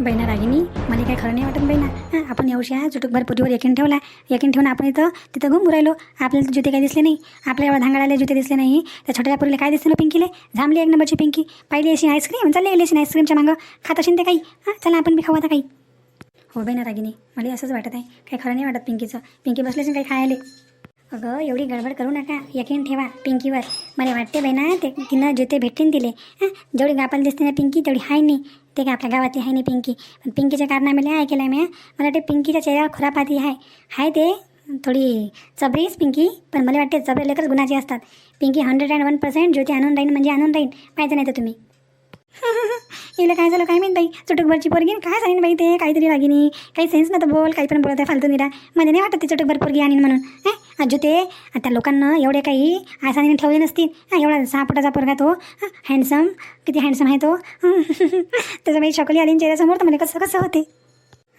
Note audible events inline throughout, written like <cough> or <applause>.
बहिणा रागिनी मला काय खरं नाही वाटत बहिणा. हां आपण एवढ्या चुटुकभर पुरीवर यकीन ठेवला. यकीन ठेवून आपण इथं तिथं घुमू राहिलो. आपल्याला जुते काही दिसले नाही. आपल्या एवढा धांगडाले जुते दिसले नाही. त्या छोट्या पुरीला काय दिसलं पिंकीले? झांबली एक नंबरची पिंकी. पाहिली अशी आईस्क्रीम चालली गेली अशी आईस्क्रीमच्या मागं. खात असेल ते काही. हां चला आपण बी खाऊ आता काही. हो बहिणा रागिनी मला असंच वाटत आहे. काही खरं नाही वाटत पिंकीचं. पिंकी बसली असेल काही खायले. अगं एवढी गडबड करू नका. यकीन ठेवा पिंकीवर. मला वाटते बहिणा ते तिनं जुते भेटतील तिले. हां जेवढी गापाला दिसते ना पिंकी तेवढी हाय नाही ते काय आपल्या गावातली आहे नाही पिंकी. पण पिंकीच्या कारणामध्ये आहे केलं मी मला वाटते पिंकीच्या चेहऱ्यावर खुरापाती आहे. हाय ते. थोडी चबरीच पिंकी पण मला वाटते चबरी लेकरच गुणाची असतात. Pinky hundred and one percent Jyoti आणून राहीन म्हणजे आणून राहीन पाहिजे नाही तर तुम्ही. <laughs> हिला काय झालं काय माहीत बाई? चुटकभरची पोरगी काय सांगेन बाई ते? काहीतरी रागिनी काही सेन्स नव्हतं बोल काही पण बोलत आहे फालतू निरा. मध्ये नाही वाटत ते चुटकभर पोरगी आणीन म्हणून. हे? अजू ते त्या लोकांना एवढे काही आसानीने ठेवले नसतील. हा एवढा सहा फुटाचा पोरगा तो. हँडसम किती हँडसम आहे तो. त्याचं बाई शकली आली चेहऱ्यासमोर तर मला कसं कसं होते.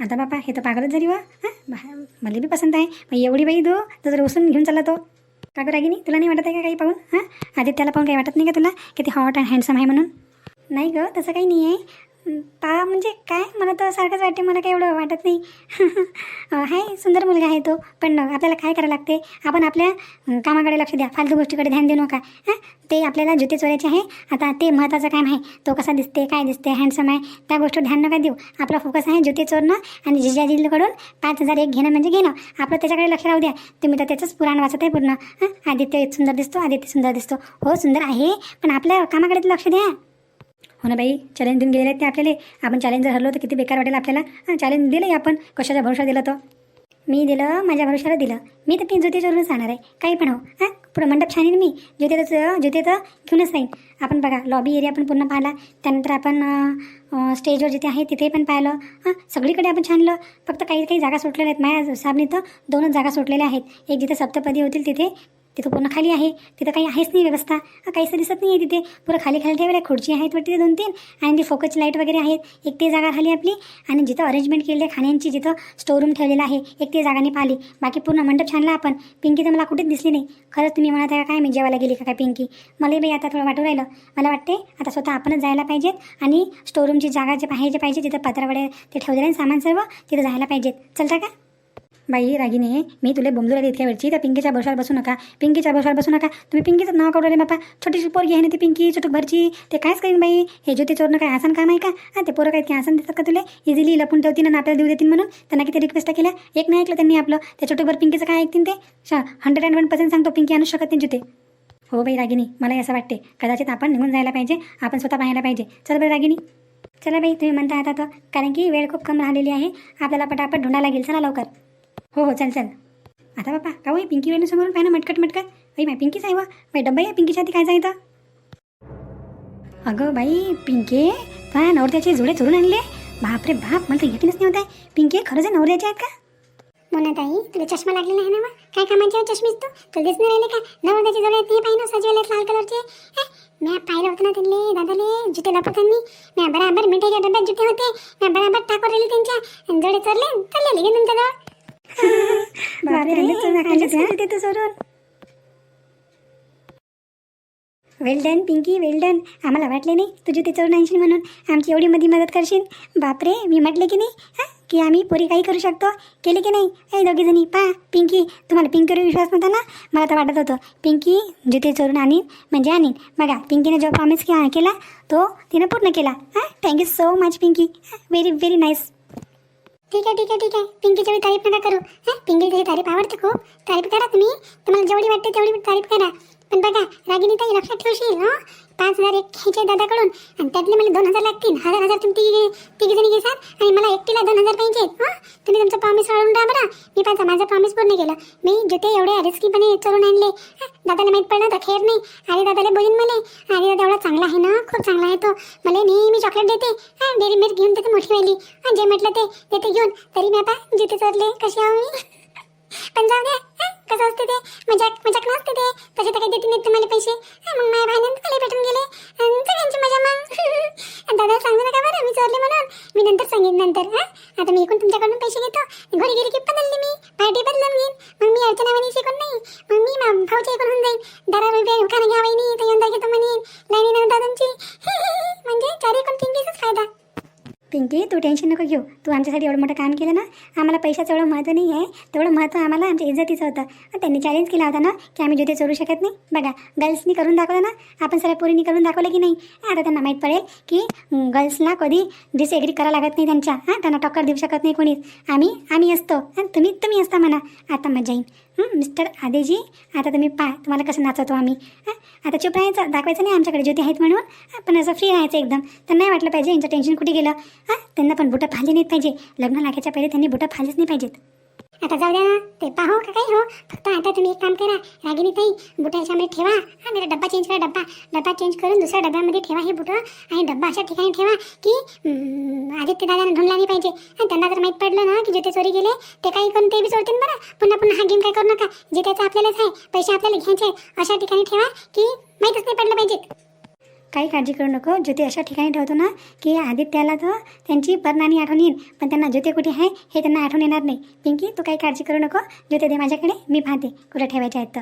आता बापा हे तर पागलच झाली वा. हां मला बी पसंत आहे. मग एवढी बाई दो तर जर उसून घेऊन चालला तो. का रागिनी तुला नाही वाटत आहे का काही पाहून? हां? आदित्याला पाहून काही वाटत नाही का तुला? किती हॉट अँड हँडसम आहे म्हणून. नाही गं तसं काही नाही आहे. पहा म्हणजे काय? मला तर सारखंच वाटते मला काही एवढं वाटत नाही. <laughs> आहे सुंदर मुलगा आहे तो. पण आपल्याला काय करायला लागते? आपण आपल्या कामाकडे लक्ष द्या. फालतू गोष्टीकडे ध्यान देऊ नका. हां? ते आपल्याला जुते चोरायचे आहे. आता ते महत्त्वाचं काम आहे. तो कसा दिसते काय दिसते हँडसम आहे त्या गोष्टीवर ध्यान नका देऊ. आपला फोकस आहे जुते चोरणं आणि जिजाजीकडून पाच हजार एक घेणं म्हणजे घेणं. आपलं त्याच्याकडे लक्ष राहू द्या. तुम्ही तर त्याचंच पुराण वाचत आहे पूर्ण. हां? आदित्य सुंदर दिसतो आदित्य सुंदर दिसतो. हो सुंदर आहे. पण आपल्या कामाकडे लक्ष द्या. हो ना बाई? चॅलेंज देऊन गेले आहेत ते आपल्याला. आपण चॅलेंज जर हरलो तर किती बेकार वाटेल आपल्याला. हां चॅलेंज दिलं आपण. कशाच्या भरोसा दिला तो? मी दिलं माझ्या भरोशाला दिलं. मी तर ती ज्योतीच्यावरूनच जाणार आहे. काही पण हो. हां पुढं मंडप छानीन मी. ज्योतीतच ज्योती तर घेऊनच जाईन आपण बघा लॉबी एरिया पण पूर्ण पाहिला. त्यानंतर आपण स्टेजवर जिथे आहे तिथे पण पाहिलं. हां सगळीकडे आपण छानलं फक्त काही काही जागा सुटलेल्या आहेत. माझ्या साबणी तर दोनच जागा सुटलेल्या आहेत. एक जिथे सप्तपदी होतील तिथे तिथं पूर्ण खाली आहे. तिथं काही आहेच नाही व्यवस्था. काहीच दिसत नाही आहे तिथे. पुरं खाली खाली ठेवलं आहे खुर्ची आहेत वाटते दोन तीन. आणि ती फोकसची लाइट वगैरे आहेत. एक ते जागा खाली आपली. आणि जिथं अरेंजमेंट केलेली आहे खाण्यांची जिथं स्टोरूम ठेवलेला आहे एक ते जागाने पाहिली. बाकी पूर्ण मंडप छानला आपण. पिंकी तर मला कुठेच दिसली नाही. खरंच तुम्ही म्हणत आहे का काय मी जेवायला गेली का काय पिंकी मला बाई आता थोडं वाटू राहिलं. मला वाटते आता स्वतः आपणच जायला पाहिजेत. आणि स्टोरूमची जागा जे पाहिजे पाहिजे तिथं पत्रावडे ते ठेवलेलं आहे सामान सर्व तिथं जायला पाहिजेत. चलता का? बाई रागिनी मी तुला बोंबलू राहिली इतक्या वेळची. त्या पिंकीच्या भरोशावर बसू नका. पिंकीच्या भरोशावर बसू नका. तुम्ही पिंकीचं नाव काढू बापा. छोटीशी पोरगी आहे ना ती पिंकी चुटूक भरची. ते कायच करीन बाई? हे ज्योती चोरनं काय आसन काम आहे का? हां ते पोरं काय इतके आसन देतात का तुला? इझिली लपून ठेवतील आणि आपल्याला देऊ देतील म्हणून? त्यांना किती रिक्वेस्ट केल्या? एक नाही ऐकलं त्यांनी आपलं. त्या चुटूकभर पिंकीचं काय ऐकतील ते? शा हंड्रेड अँड वन पर्सेंट सांगतो पिंकी आणू शकत नाही जुते हो बाई रागिनी मला असं वाटते. कदाचित आपण निघून जायला पाहिजे. आपण स्वतः पाहायला पाहिजे. चल बरं रागिनी. चला बाई तुम्ही म्हणता आता तर. कारण की वेळ खूप कम राहिलेली आहे. आपल्याला पटापट ढुंढा लागेल. चला लवकर. हो हो चल चल आता बापा का होई पिंकी वेणू समोरून पाहिजे मटकट मटकट? बाई माय पिंकीच आहे वा. बाई डब्बा आहे पिंकीच्या आधी काय जायचं अगं बाई पिंके काय नवरत्याचे जुळे चोरून आणले? बापरे बाप मला तर यकीनच नाही होत आहे. पिंके खरंच आहे नवऱ्याचे आहेत का? मोनाताई तुला चष्मा लागलेला आहे ना मग काय कामाचे आहे चष्मीस तू? तुला दिसणार राहिले का? नवरदेचे जवळ ते पाहिजे सजवले लाल कलरचे? मी पाहिलं होतं ना त्यांनी दादाले जुते लपतांनी मी बराबर मिठाईच्या डब्यात जुते होते. मी बराबर टाकून राहिले त्यांच्या. आणि जडे चरले चालले गेले तुमच्या well done Pinky well done आम्हाला वाटले नाही तुझी ते चोरून आणशील म्हणून. आमची एवढी मध्ये मदत करशील? बापरे मी म्हटले की नाही? हां? की आम्ही पोरी काही करू शकतो? केले की नाही? हे दोघी जणी. पा पिंकी तुम्हाला पिंकीवर विश्वास नव्हता ना? मला तर वाटत होतं. पिंकी जुते चोरून आणीन म्हणजे आणीन. बघा पिंकीने जो प्रॉमिस केला केला तो तिनं पूर्ण केला. हां? Thank you so much Pinky very very nice ठीक आहे ठीक आहे ठीक आहे. पिंकीची बी तारीफ नका करू. हा? पिंकीची तारीफ आवडते खूप तारीफ करा तुम्ही. तुम्हाला जेवढी वाटते तेवढी तारीफ करा. पण बघा रागिनी ताई लक्षात ठेवशील हं? पाच हजार एक घ्यायचे दादाकडून आणि त्यातले मला दोन हजार लागतील. हजार हजार तुम्ही तिघे तिघी जणी घेसाल आणि मला एकटीला दोन हजार पाहिजे हं? तुम्ही तुमचं प्रॉमिस वाढवून राहा बरं मी पाहिजे माझं प्रॉमिस पूर्ण केलं. मी जुते एवढे रिस्कीपणे चोरून आणले. दादाला माहीत पडलं तर खेर नाही. अरे दादाला बोलीन मला. अरे दादा एवढा चांगला आहे ना खूप चांगला आहे तो. मला नेहमी चॉकलेट देते. हां? डेअरी मिल्क घेऊन देते मोठी वाली जे म्हटलं ते देते घेऊन. तरी मी आता जुते चोरले कसे आहो मी? <laughs> पण जाऊ दे हं, कसं असते ते? मजाक मजाक नसते ते? तसे तर काही देते नाहीत तुम्हाला पैसे. हं, मग माझ्या भाईने खाली भेटून गेले. अन् सगळ्यांची मजा मग. <laughs> दादा सांगू नका बरं मी चोरले म्हणून. मी नंतर सांगेन नंतर हा? आता मी इकडून तुमच्याकडून पैसे घेतो. घरी गेली की बदलले मी. पार्टी बदलून घेईन. मग मी अर्चना म्हणे शिकून नाही? मग मी मा- भाऊच्या इकडून होऊन जाईन. दारा रुपये खाणं घ्या नाही तर यंदा घेतो म्हणेन. लाईनी नव्हता तुमची म्हणजे चारी कोण पिंकीचाच फायदा. पिंकी तू टेन्शन नको घेऊ. तू आमच्यासाठी एवढं मोठं काम केलं ना आम्हाला पैशाचं एवढं महत्त्व नाही आहे. तेवढं महत्त्व आम्हाला आमच्या इज्जतीचं होतं. आणि त्यांनी चॅलेंज केला होता ना की आम्ही जुते चोरू शकत नाही. बघा गर्ल्सनी करून दाखवलं ना आपण सगळ्या पोरींनी करून दाखवलं की नाही? आता त्यांना माहीत पडेल की गर्ल्सला कधी डिसएग्री करावं लागत नाही त्यांच्या. हां त्यांना टक्कर देऊ शकत नाही कोणीच. आम्ही आम्ही असतो. आणि तुम्ही तुम्ही असता म्हणा. आता मजा येईल. मिस्टर आदेजी आता तुम्ही पा तुम्हाला कसं नाचवतो आम्ही? आता चुप राहायचं दाखवायचं नाही आमच्याकडे ज्योती आहेत म्हणून. हां, पण असं फ्री राहायचं एकदम. त्यांना नाही वाटलं पाहिजे यांचं टेन्शन कुठे गेलं? हां त्यांना पण बुटं फाडली नाहीत पाहिजे. लग्न लागायच्या पहिले त्यांनी बुटं फाडलीच नाही पाहिजेत. आता जाऊ द्या ना ते पाहो का काही हो? फक्त आता तुम्ही एक काम करा रागिनी ताई बुटाच्यामध्ये ठेवा. हा मेरा डब्बा चेंज करा डब्बा. डब्बा चेंज करून दुसऱ्या डब्यामध्ये ठेवा हे बुटं आणि डब्बा अशा ठिकाणी ठेवा की आदित्य दादाने ढुंडला नाही पाहिजे. आणि त्यांना जर माहीत पडलं ना की जिथे चोरी गेले ते काही करून ते बी चोरतील बरं. पुन्हा पुन्हा हा गेम काय करू नका. जे त्याचं आपल्यालाच आहे पैसे आपल्याला घ्यायचे अशा ठिकाणी ठेवा की माहीतच नाही पडलं पाहिजे काही काळजी करू नको. ज्योती अशा ठिकाणी ठेवतो ना की आदित्याला तर त्यांची परनानी आठवण येईल पण त्यांना ज्योती कुठे आहे हे त्यांना आठवण येणार नाही. पिंकी तू काही काळजी करू नको. ज्योती दे माझ्याकडे मी पाहते. कुठं ठेवायचे आहेत तर.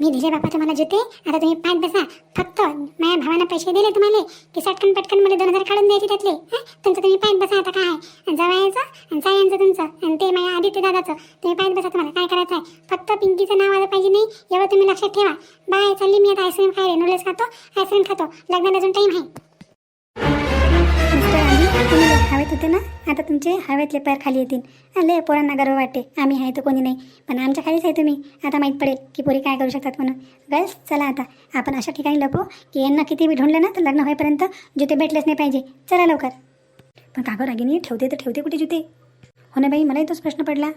मी दिले बाबा तुम्हाला जुते. आता तुम्ही पाच बसा. फक्त माझ्या भावानं पैसे दिले तुम्हाला. की सटकन पटकन मला दोन हजार काढून द्यायचे त्यातले. हं? तुमचं तुम्ही पाच बसा आता काय आहे. जवायचं आणि सायांचं तुमचं. आणि ते माझ्या आदित्य दादाचं. तुम्ही पाच बसा तुम्हाला काय करायचं आहे. फक्त पिंकीचं नाव आलं पाहिजे नाही एवढं तुम्ही लक्षात ठेवा. बाय चालली मी आता आईस्क्रीम खायला. नूडल्स खातो आईस्क्रीम खातो. लग्नाला अजून टाईम आहे. तुम्ही हवेत होते ना? आता तुमचे हवेतले पैर खाली येतील. लय पोरांना गर्व वाटते. आम्ही आहे तर कोणी नाही. पण आमच्या खालीच आहे तुम्ही. आता माहीत पडेल की पोरी काय करू शकतात म्हणून. गर्ल्स चला आता. आपण अशा ठिकाणी लपू की यांना किती बी ढूंढलं ना तर लग्न होईपर्यंत जुते भेटलेच नाही पाहिजे. चला लवकर. पण कागो रागिनी ठेवते तर ठेवते कुठे जुते? हो ना बाई मलाही तोच प्रश्न पडला.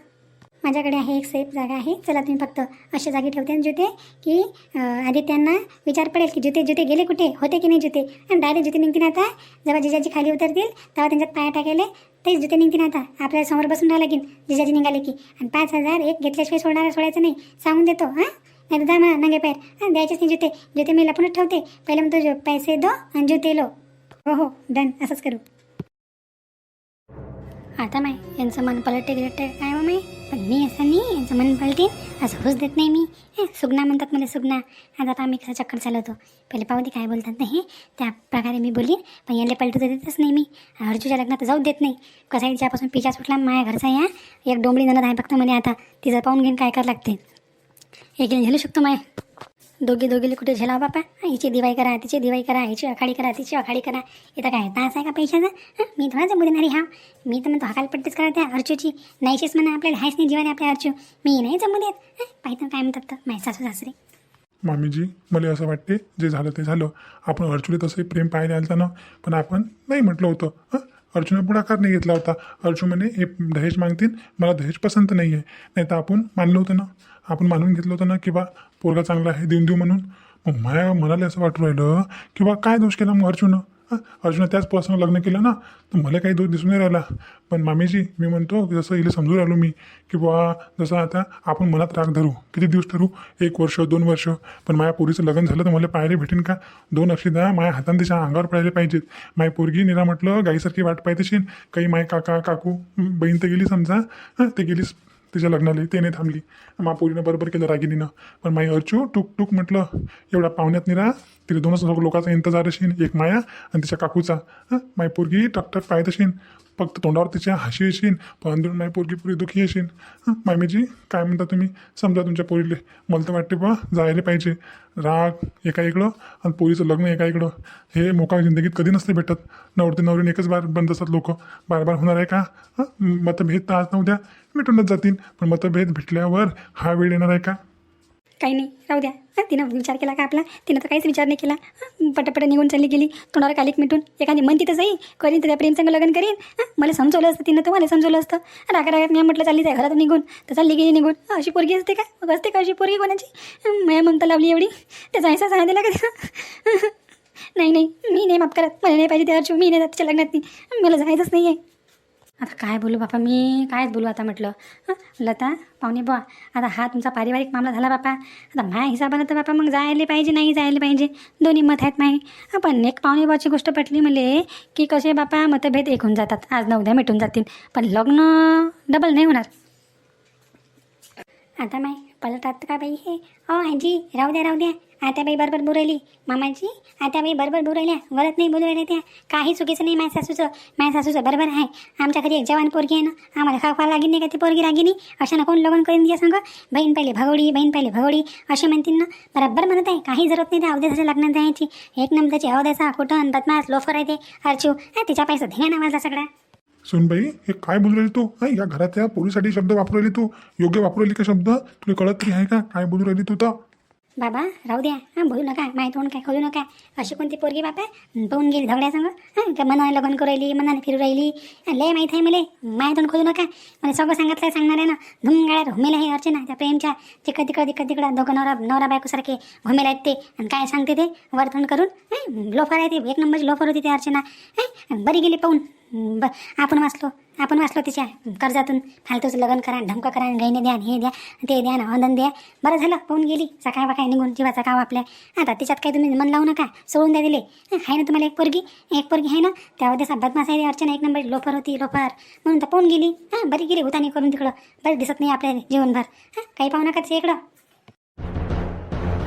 माझ्याकडे आहे एक सेफ जागा आहे. चला तुम्ही फक्त अशा जागी ठेवते आणि जुते की आधी आदित्यांना विचार पडेल की जुते जुते गेले कुठे? होते की नाही जुते आणि डायरेक्ट जुते निघतील आता जेव्हा जिजाजी खाली उतरतील तेव्हा त्यांच्यात पाया टाकायले तेच जुते निघतील आता. आपल्याला समोर बसून राहावं लागेल जिजाजी निघाले की. आणि पाच हजार एक घेतल्याशिवाय सोडणार सोडायचं नाही. सांगून देतो हां? नाही जा नंगे पैर हां द्यायचेच नाही जुते जुते मी लपूनच ठेवते पहिले मग जो पैसे दो आणि जुते लो. हो हो डन असंच करू. आता माय यांचं मन पलटे गिरटे काय हो मग माय पण मी असं नाही यांचं मन पलटीन. असं होऊच देत नाही मी. हे सुगना म्हणतात मला सुगना. आज आता आम्ही कसं चक्कर चालवतो. पहिले पाहू दे काय बोलतात नाही त्या प्रकारे मी बोलीन पण यांना पलटू तर देतच नाही मी. अर्जूच्या लग्नात जाऊ देत नाही. कसं आहे ज्यापासून पिजा सुटला माझ्या घरचा या. एक डोंबळी ननद आहे फक्त मला आता. तिचं पाहून घेऊन काय करावं लागते. एकीने झेलू शकतो माय. दोघे दोघीला कुठे झेला बापा? हिची दिवाळी करा तिची दिवाई करा हिची अखाडी करा तिची अखाडी करा. इथं काय तास आहे का पैशाचा? हं, मी थोडाच जमू देणारी हा मी तर म्हणतो हकाल पट्टीच करा त्या अर्चूची. नाहीशीच म्हणा आपल्याला हायच नाही जीवाने आपल्या अर्चू. मी नाही जमू देत. पाहिजे काय म्हणतात तर माझे सासू सासरे. मामीजी मला असं वाटते जे झालं ते झालं. आपण अर्जुले तसंही प्रेम पाहायला आलं ना पण आपण नाही म्हटलं होतं. हं अर्जुने पुढाकार नाही घेतला होता. अर्जुन म्हणे हे दहेज मागतील मला दहेज पसंत नाही आहे नाही तर आपण मानलं होतं ना. आपण मानून घेतलं होतं ना की बा पोरगा चांगला आहे देऊन देऊ म्हणून? मग माया मनाला असं वाटू राहिलं की बा काय दोष केला मग अर्जुन? अर्जुन त्याच पोरासंग लग्न केलं ना? तर मला काही दोष दिसून नाही राहिला. पण मामीजी मी म्हणतो जसं हिला समजून राहिलो मी की बुवा जसं आता आपण मनात राग धरू किती दिवस धरू एक वर्ष दोन वर्ष. पण माझ्या पोरीचं लग्न झालं तर मला पाहायला भेटेन का? दोन अक्षिदा माझ्या हाताने तिच्या अंगावर पडायला पाहिजेत. माझी पोरगी निरा म्हटलं गाईसारखी वाट पाहिजे काही माय काका काकू बहीण तर गेली समजा. ते गेली तिच्या लग्नाला ते नाही थांबली. मा पोरीनं बरोबर केलं रागिनीनं पण माई अर्चू टूक टूक म्हटलं एवढा पाहुण्यात निरा तिला दोनच लोक- लोकांचा इंतजार असेल एक माया आणि तिच्या काकूचा. हं? माई पोरगी टकटक पाहत असेल फक्त तोंडावर तिच्या हशी येशील पण अंदरून माई पोरगी पुरी दुखी येशील हं? मामीजी काय म्हणता तुम्ही? समजा तुमच्या पोरीले. मला तर वाटते बा जायला पाहिजे. राग एका इकडं आणि पोरीचं लग्न एका इकडं. हे मोका जिंदगीत कधी नसते भेटत. नवरते नवरीन एकच बार बंद असतात लोक. बार बार होणार आहे का? हं? मतभेद तर आज नव्हत्या. मिटूनच जातील. पण मतभेद भेटल्यावर हा वेळ येणार आहे का? काही नाही राहू द्या. तिनं विचार केला का आपला? तिनं तर काहीच विचार नाही केला. पटपट पटापट निघून चालली गेली. तोंडावर कालिक मिटून एखादी मन तिथं जाईल करीन तर त्या प्रेमसंग लग्न करीन. मला समजवलं असतं तिनं तर मला समजवलं असतं. रागा रागात मी म्हटलं चालली जाय घरात निघून. तर चालली गेली निघून. अशी पोरगी असते का? मग असते का अशी पोरगी कोणाची? मया ममता म्हणता लावली एवढी. त्याचा ऐसा सांगा दिला का नाही नाही मी नाही माफ करत. मला नाही पाहिजे त्या अर्चू मी नाही जात तिच्या लग्नात. नाही मला जायचंच नाही आहे आता काय बोलू बापा? मी कायच बोलू आता म्हटलं. हां? लता पाहुणे बुवा आता हा तुमचा पारिवारिक मामला झाला बापा. आता माझ्या हिसाबानं तर बापा मग जायला पाहिजे नाही जायला पाहिजे. दोन्ही मत आहेत माही. पण एक पाहुणे बुवाची गोष्ट पटली मले की कसे बापा मतभेद एक होऊन जातात आज नऊ उद्या मिटून जातील. पण लग्न डबल नाही होणार. आता माय पलटात का बाई हे? अ आजी राहू द्या राहू द्या. आता बाई बरोबर बुरली मामाजी आता बाई बरोबर बुरल्या राहिल्या गलत नाही बोलू त्या. काही चुकीचं नाही माझ्या सासूचं. माझ्या सासूचं बरोबर आहे. आमच्या घरी एक जवान पोरगी आहे ना आम्हाला खावा लागली नाही का ती पोरगी रागिनी? अशानं कोण लग्न करून द्या सांग बहीण पहिले भगवडी बहीण पहिले भगवडी असे म्हणतील ना. बरोबर म्हणत आहे. काही जरूरत नाही त्या अवधेशाच्या लग्नात जायची. एक नंबरची अवधेसा कुठं बदमास लोफर आहे ते. अर्चू हा तिच्या पैसा धिंगा माझा सगळा. सुनबाई हे काय बोलू राहिली तू? हा या घरातल्या पोरीसाठी शब्द वापरू राहिली तू. योग्य वापरू राहिली का शब्द? तुला कळत नाही आहे का? काय बोलू राहिली तू तर? बाबा राहू द्या. हां बोलू नका. माहीत होऊन काय खोलू नका. अशी कोणती पोरगी बापा? पाहून गेली धगड्यासंग हां का मनाने लग्न करू राहिली मनाने फिरू राहिली. लय माहीत आहे मला. माहीत होऊन खोलू नका. मला सगळं सांगितलं सांगणार आहे ना. धुमगाळ्यात घुमेल घुमेला हे अर्चना त्या प्रेमच्या. तिकडं तिकडं तिकडं तिकडं दोघं नवरा नवरा बायकोसारखे घुमेल आहेत ते. आणि काय सांगते ते? वर्तन करून. लोफर आहे ते. एक नंबरची लोफर होती ते अर्चना. बरी गेली पाहून. ब आपण वाचलो. आपण वाचलो तिच्या कर्जातून. फालतूचं लग्न करा धमकं करा गहिने द्या हे द्या ते द्या ना वंदन द्या. बरं झालं पाहून गेली. सकाळ बकाळ निघून जीवाचा काव आपल्या. आता तिच्यात काही तुम्ही मन लावू नका. सोडून द्या दिले. आहे ना तुम्हाला एक पोरगी? एक पोरगी आहे ना? त्यावर त्याचा बदमास आहे अर्चना एक नंबर लोफर होती लोफर. म्हणून तर पाहून गेली. हां बरी गेली उतानी करून तिकडं. बरं दिसत नाही आपल्या जीवनभर. हां काही पाहू नका तिच्या इकडं.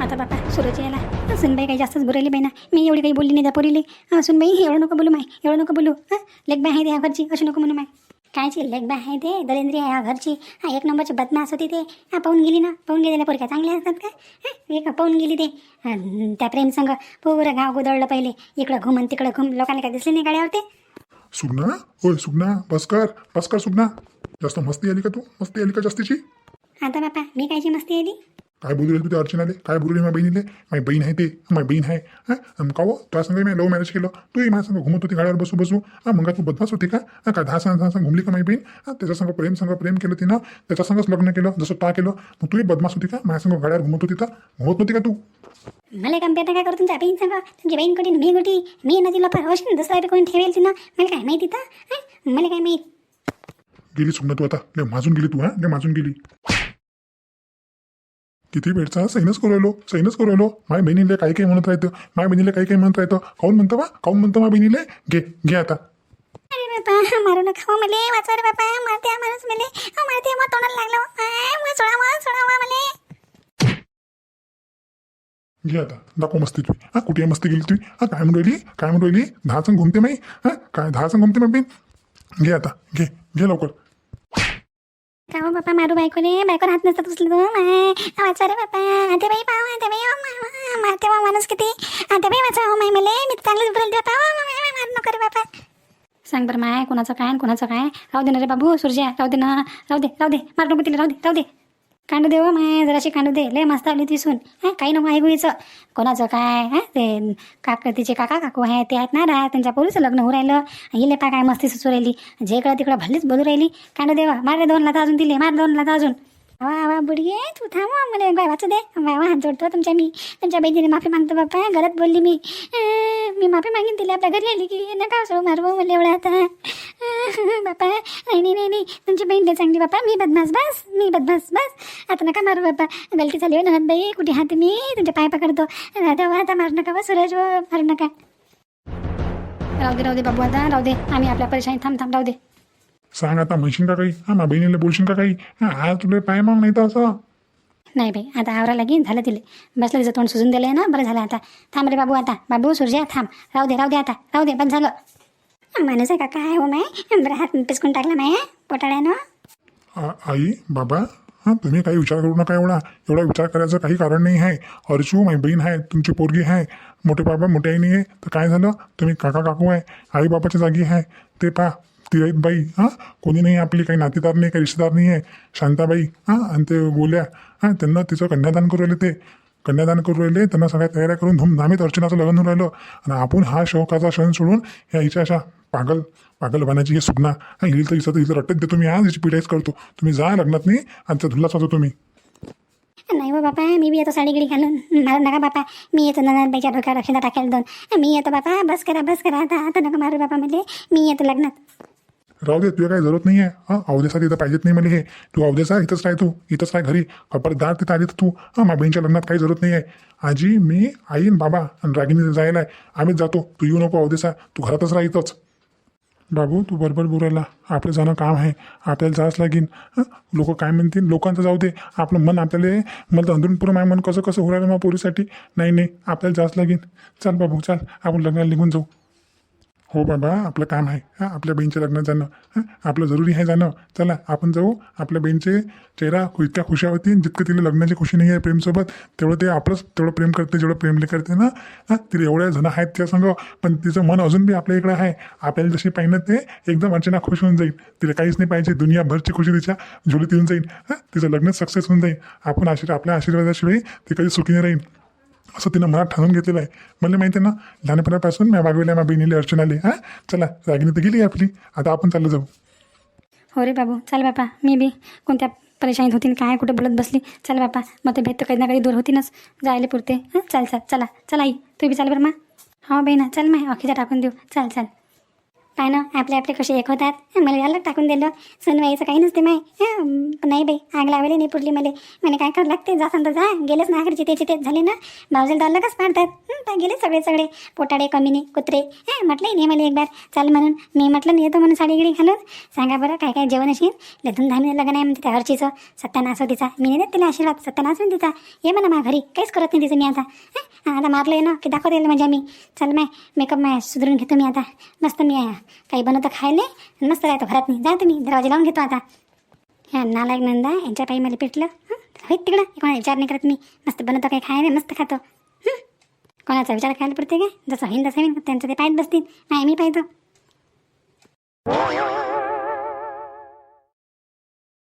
आता बापा सुरज याला सुनबाई काही जास्तच बुरायली बाई ना. मी एवढी काही बोलली नाही त्या पोरीले. हां सुनबाई एवढं नको बोलू माय. एवढं नको बोलू. हां लेखबाई आहे ते या घरची. अशी नको म्हणू माय. कायची लेखबाई आहे ते? दलेंद्री आहे घरची. हां एक नंबरची बदमाश होती ते. हां पाहून गेली ना. पाहून गेलेल्या पोरी काय चांगल्या असतात का? हां एक पाहून गेली ते. त्या प्रेमसंग पुरं गाव गुदळलं पहिले. इकडं घुम आणि तिकडं घुम. लोकांना काय दिसले नाही गाड्यावर ते सुगना? होय सुगना. बस कर बस कर सुगना. जास्त मस्ती आली का तू? मस्ती आली का जास्तीची? आता बापा मी कायची मस्ती आली? काय बोलू राहिली तू त्या अर्चनाले? काय बोलू राहिली माझ्या बहिणीले? माझी बहीण आहे ते. माझी बहीण आहे. हां? का हो तुला सांगा मी लव्ह मॅरेज केलं. तूही माझ्या संग घुमत होती गाड्यावर बसू बसू. हां मग तू बदमाश होती का? हां काय दहा सांग दहा सांग घुमली का माझी बहीण? हां त्याच्या संग प्रेम संग प्रेम केलं तिनं. त्याच्या संगच लग्न केलं. जसं ता केलं. मग तूही बदमाश होती का? माझ्या संग गाड्यावर घुमत होती तर? घुमत नव्हती का तू? मला कंपेअर काय करू तुमच्या बहीण सांगा? तुमची बहीण कुठे? मी कुठे? मी ना तिला पर होशील दुसरा बी कोणी ठेवेल तिनं? मला काय माहिती तर? हां? मला काय माहीत? गेली सुगना तू आता. ले माजून गेली तू हां? ले माजून गेली. किती वेळचा सैनच करू राहिलो सैनच करू राहिलो माझ्या बहिणीला काही काही म्हणत राहतं माझ्या बहिणीला काही काही म्हणत राहतं काऊन म्हणतो बा? काऊन म्हणतो माझ्या बहिणीले? घे घे आता. अरे मारू नका हो मले. वाचवा रे बापा मारते माणूस मले. अहो, मारते मग तोंडाला लागलं. मग सोडावा मले. घे आता. दाखव मस्ती तुझी हा कुठे मस्ती गेली तुझी हा काय म्हणून राहिली? काय म्हणून राहिली? दहा संग घुमते माही हा काय? दहा संग घुमते मग घे आता. घे घे लवकर. का बापा मारू बायकोले बायको हात नसतात उचलत हो माय वाचा रे बापा आते बाई पाव आते बाई. ओ मा- मारते वा माणूस किती. आते बाई वाचा. हो माय मले मी चांगलं बोलते बापा मार नको रे बापा. सांग बरं माय कोणाचं काय कोणाचं काय? राहू दे ना रे बाबू सूर्या राहू दे ना. राहू दे राहू दे. मार नको तिला राहू दे राहू दे. कांडू दे हो माय जराशी कांडू दे. लय मस्त आली ती सून हां काही नको ऐकू हिचं कोणाचं काय हां ते काक तिचे काका काकू आहे ते आहेत ना राहा त्यांच्या पोरीचं लग्न होऊ राहिलं. हिले पा काय मस्ती सुचू राहिली. जे इकडं तिकडं भल्लीच बोलू राहिली. कांडू देवा मार दोन लाथा अजून दिले मार दोन लाथा अजून. वा वा बुडगे तू थांब मला बाय वाचू दे. बायवा हात जोडतो तुमच्या मी. तुमच्या बहिणीने माफी मागतो बाप्पा गलत बोलली मी. मी माफी मागीन तिला. आपल्या घरी आली की नका सो मारवो मला एवढा आता बाप्पा नाही नाही नाही नाही. तुमची बहीण लय चांगली बाप्पा मी बदमास बस. मी बदमास बस. आता नका मारू बाप्पा गलती झाली हो ननद बाई. कुठे हात मी तुमचे पाय पकडतो. आता वा, आता मारू नका बा सूरज मारू नका. राहू दे राहू दे बाबू आता. राहू दे. आम्ही आपल्या परेशानी थांब थांब. राहू दे. सांग आता म्हणशील का काही? हा माझ्या बहिणीला बोलशील का काही? हा आज तुला पाय मग नाही तर असं. नाही बाई आता आवरा लागेल झालं तिले. बसलं तिचं तोंड सुजून दिलं आहे ना? बरं झालं आता. थांब रे बाबू आता. बाबू सूर्या थांब. राहू दे राहू दे आता. राहू दे पण झालं. माणूस आहे का? काय हो माय? बरं हात पिसकून टाकला माय पोटाळ्यानं? आ- आई बाबा हां तुम्ही काही विचार करू नका एवढा. एवढा विचार करायचं काही कारण नाही आहे. अर्चू माझी बहीण आहे तुमची पोरगी आहे. मोठे बाबा मोठे आई नाही आहे. तर काय झालं? तुम्ही काका काकू आहे. आई बाबाच्या जागी आहे. ते पा ती आहेत बाई हां? कोणी नाही आपली काही नातेदार नाही काही रिश्तेदार नाही आहे. शांताबाई हां? आणि ते गोल्या हां त्यांना तिचं कन्यादान करू राहिले ते. कन्यादान करू राहिले त्यांना सगळ्या तयाऱ्या करून धूमधामीत अर्चनाचं लग्न होऊन राहिलं. आणि आपण हा शोकाचा क्षण सोडून ह्या हिच्या अशा पागल पागल बनायची हे सुगना हा हिल तर हिचं तर हिचं रट्टत देतो मी आज हिची पिढाईच करतो. तुम्ही जा लग्नात नाही आणि त्या धुल्लाच वाजवतो तुम्ही नाही हो बापा मी बी येतो साडी गिडी घालून. मारू नका बापा मी येतो नंदबाईच्या डोक्यावर अक्षता टाकायला दोन. मी येतो बापा बस करा बस करा आता आता नका मारू बापा म्हणजे मी येतो लग्नात. राहू दे तुझ्या काही जरूरत नाही आहे हां अवदेसा तिथं पाहिजेत नाही मला हे. तू अवदेसा इथंच राह तू. इथंच राह घरी. खबरदार तिथं आली तर तू. हां माझ्या बहिणीच्या लग्नात काही जरूरत नाही आहे आजी मी आईन बाबा आणि रागिनी जायला आहे. आम्हीच जातो. तू येऊ नको अवदेसा तू घरातच राह इथंच. बाबू तू बरोबर बोलायला. आपलं जाणं काम आहे. आपल्याला जावंच लागेल. लोक काय म्हणतील? लोकांचं जाऊ दे. आपलं मन आपल्याला मला तर आहे मन कसं कसं हो राहिलं मग पोरीसाठी? नाही नाही. आपल्याला जावंच लागेल. चल बाबू चल. आपण लग्नाला निघून जाऊ. हो बाबा आपलं काम आहे. हां आपल्या बहीणच्या लग्नात जाणं. हां आपलं जरुरी आहे जाणं. चला आपण जाऊ. आपल्या बहीणचे चेहरा इतक्या खुशा होती जितकं तिला लग्नाची खुशी नाही आहे प्रेमसोबत तेवढं ते आपलंच तेवढं प्रेम करते जेवढं प्रेमले करते ना. हां तिला एवढ्या जण आहेत त्या संग पण तिचं मन अजून बी आपल्या इकडं आहे. आपल्याला जशी पाहिजे ते एकदम अर्चना खुश होऊन जाईल. तिला काहीच नाही पाहिजे. दुनियाभरची खुशी तिच्या झोलीत येऊन जाईल. हां तिचं लग्न सक्सेस होऊन जाईल. आपण आशीर्वाद आपल्या आशीर्वादाशिवाय ती कधी सुखी नाही राहील. असं तिनं मनात ठरवून घेतलेलं आहे. मला माहिती आहे ना लहानपणापासून मी वागविल्या माझ्या बहिणीला आली. हां? चला रागिनी तर गेली आपली. आता आपण चाललं जाऊ. हो रे बाबू चल बापा मी बी कोणत्या परेशानीत होती न काय कुठं बोलत बसली. चल बापा मतभेद तर कधी ना कधी दूर होतीनच जायला पुरते. हां? चल चल चला चला आई तू बी चाल बरं मा. हो बहिणा चल माय अखेचा टाकून देऊ. चल चल. पाय ना आपले आपले कसे एक होतात. मला अलग टाकून दिलं. सनवाईचं काही नसते माय. नाही बाई आग लावले नाही पुरली मला. म्हणे काय करावं लागते? जा समजा जा. गेलेच ना आखरीचे त्याचे तेच झाले ना भाऊजेला तर अलगच पाडतात. गेले सगळे सगळे. पोटाडे कमीने कुत्रे. हे म्हटलं नाही मला एक बार. चाल म्हणून. मी म्हटलं येतो म्हणून साडी गिडी घालून. सांगा बरं काय काय जेवण असेल? लधून धामी लग्न आहे म्हणते त्या हरचीचं. सत्यानाश हो तिचा मी नाही देत तिला आशीर्वाद. सत्यानाश होईन तिचा ये म्हणा मा घरी. काहीच करत नाही तिचं मी आता. आता मारलं ना की दाखवता येईल म्हणजे मी. चल माय मेकअप माय सुधरून घेतो मी आता. मस्त मी आहे. काही बनवतं खायले मस्त राहतो घरात. नाही जा तुम्ही. दरवाजे लावून घेतो आता. ह्या नालायक नंदा यांच्या पायी मला पेटलं. हां? होईत तिकडं. कोणाला विचार नाही करत मी. मस्त बनवतो काही खायले मस्त खातो. कोणाचा विचार खायला पडते काय? जसं होईन तसं होईन. त्यांचं ते पाहत बसतील. नाही मी पाहतो.